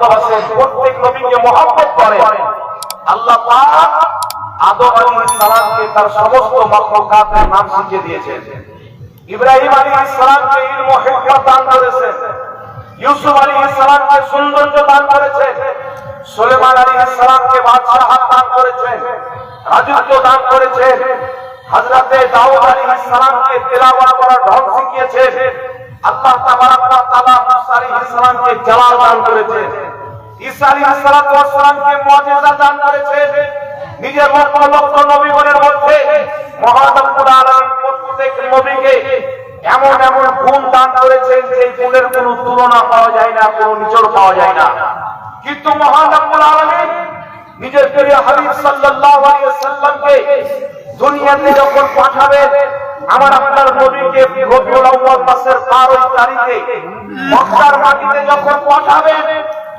ভালোবাসেন প্রত্যেক নবীকে মহব্বত করেন আল্লাহ পাক আদম আলাইহিস সালামকে তার সমস্ত মাখলুকাতের নাম শিখিয়ে দিয়েছেন। ইব্রাহিম আলাইহিস সালামকে ইলম হিকমত দান করেছেন। ইউসুফ আলাইহিস সালামকে সৌন্দর্য দান করেছেন। সুলেমান আলাইহিস সালামকে বাদশাহত দান রাজত্ব দান করেছেন। হযরতে আল্লাহ তাবারাক কিন্তু নিজের প্রিয় দুনিয়াতে যখন পাঠাবেন, আমার আপনার নবীকে রবিউল আউয়াল মাসের 12 তারিখে মক্কার মাটিতে যখন পাঠাবেন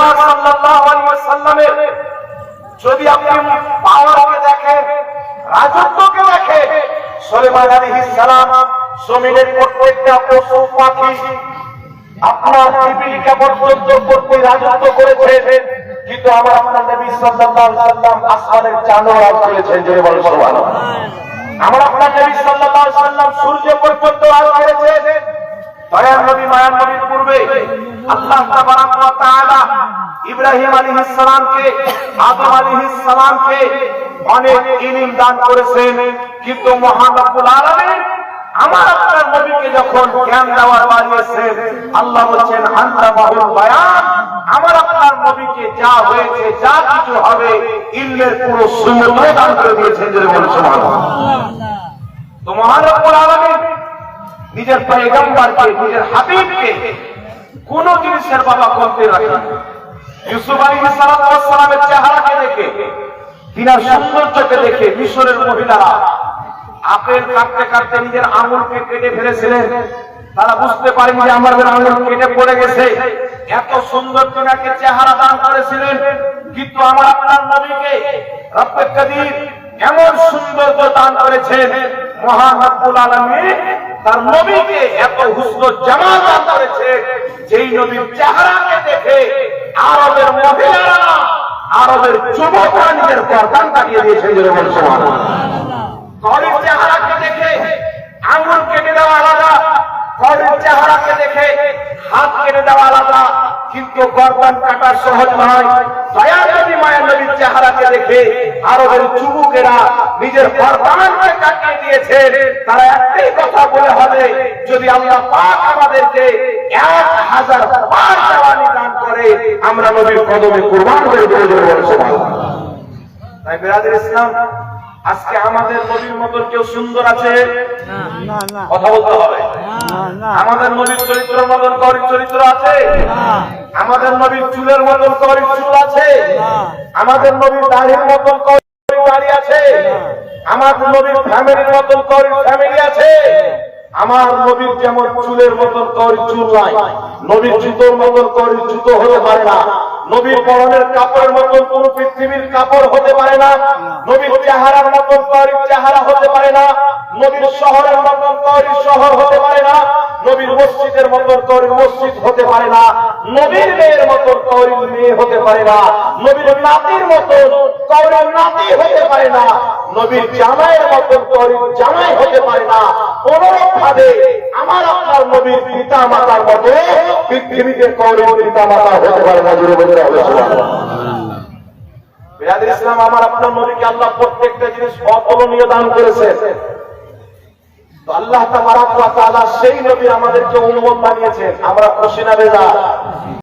পাক সাল্লাল্লাহু আলাইহি ওয়াসাল্লামের যদি আপনি পাওয়ারকে দেখেন, রাজত্বকে দেখেন সুলাইমান আলাইহিস সালাম জমিনের প্রত্যেকটা পশু পাখি আপনার পিপিলিকা পর্যন্ত করতে রাজত্ব করেছেন, কিন্তু আমার আপনার নবী সাল্লাল্লাহু আলাইহি সাল্লাম আসমানের চাঁদও রাজ করেছেন, জোরে বলো সুবহানাল্লাহ। আমার আপনার নবী সাল্লাল্লাহু আলাইহি সাল্লাম সূর্য পর্যন্ত রাজ করেছেন, দয়ার নবী, মায়ার নবীর পূর্বে আল্লাহ তাবারাক ওয়া ইব্রাহিম আলাইহিস সালামকে আদম আলাইহিস সালামকে অনেক ইলম দান করেছেন। কিন্তু মহান রব্বুল আলামিন আমার আপনার নবীকে যখন জ্ঞান দেওয়ার বাড়িয়েছেন আল্লাহ বলছেন, আনতা বাহুল বায়ান। আমার আপনার নবীকে যা হয়েছে, যা কিছু হবে, ইলমের পুরো সুন্নত দান করে দিয়েছেন যদি বলে সুবহানাল্লাহ। তো মহান রব্বুল আলামিন নিজের পয়গম্বরকে, নিজের হাবিবকে কোন জিনিসের বাবা কমতে রাখেন ইউসুফ আলাইহিস সালামের চেহারাকে দেখে তিনার সৌন্দর্যকে দেখে মিশরের মহিলারা আপেল কাটতে কাটতে নিজের আঙুলকে কেটে ফেলেছিলেন। তারা বুঝতে পারেনি যে আমার আঙুল কেটে পড়ে গেছে। এত সুন্দর চেহারা দান করেছিলেন। কিন্তু আমার আপনার নবীকে রব্বে কাদির এমন সৌন্দর্য দান করেছেন, মহান রব্বুল আলামিন তার নবীকে এত হুসন জামাল দান করেছে, যেই নবীর চেহারাকে দেখে আরবের মহিলারা আরবের যুবকরা নিজের গর্দান কাটিয়ে দিয়েছে জোরে বলে সুবহানাল্লাহ করির চেহারাকে দেখে আঙুল কেটে দেওয়া আলাদা করির চেহারাকে দেখে হাত কেটে দেওয়া আলাদা। কিন্তু গর্দান কাটা সহজ নয়। দয়া নবী মায়া নবীর চেহারাকে দেখে আরবের যুবকেরা নিজের গর্দানকে কাটিয়ে দিয়েছে তারা একটাই কথা বলে হবে, যদি আল্লাহ পাক আমাদেরকে এক হাজার পার দেওয়ানি দান করে, আমরা নবীর কদমে কুরবান করে দিয়ে দেবো তাই বেরাদের ইসলাম, আজকে আমাদের নবীর মতন কেউ সুন্দর আছে? কথা বলতে হবে। না না। আমাদের নবীর চরিত্রের মতন করির চরিত্র আছে। আমাদের নবীর চুলের মতন করির চুল আছে। আমাদের নবীর দাড়ির মতন করির দাড়ি আছে। আমার নবীর ফ্যামিলির মতন করির ফ্যামিলি আছে। আমার নবীর যেমন চুলের মতন করির চুল নাই নবীর জুতোর মতন করির জুতো হতে পারে না। নবীর পরনের কাপড়ের মতন কোন পৃথিবীর কাপড় হতে পারে না। নবীর চেহারার মতন করির চেহারা হতে পারে না। নবীর শহরের মতন করির শহর হতে পারে না। নবীর মসজিদের মতন করির মসজিদ হতে পারে না। নবীর মেয়ের মতন করির মেয়ে হতে পারে না। নবীর নাতির মতন করির নাতি হতে পারে না। নবীর জামাইয়ের মতন করির জামাই হতে পারে না। অনুরূপ ভাবে আমার আপনার নবীর পিতা মাতার মতো পৃথিবীতে করির পিতা মাতা হতে পারে না জুড়ে বলতে হবে আল্লাহ জিনিস দান সেই নবী আমাদেরকে অনুমত বানিয়েছেন। আমরা খুশি না বেজা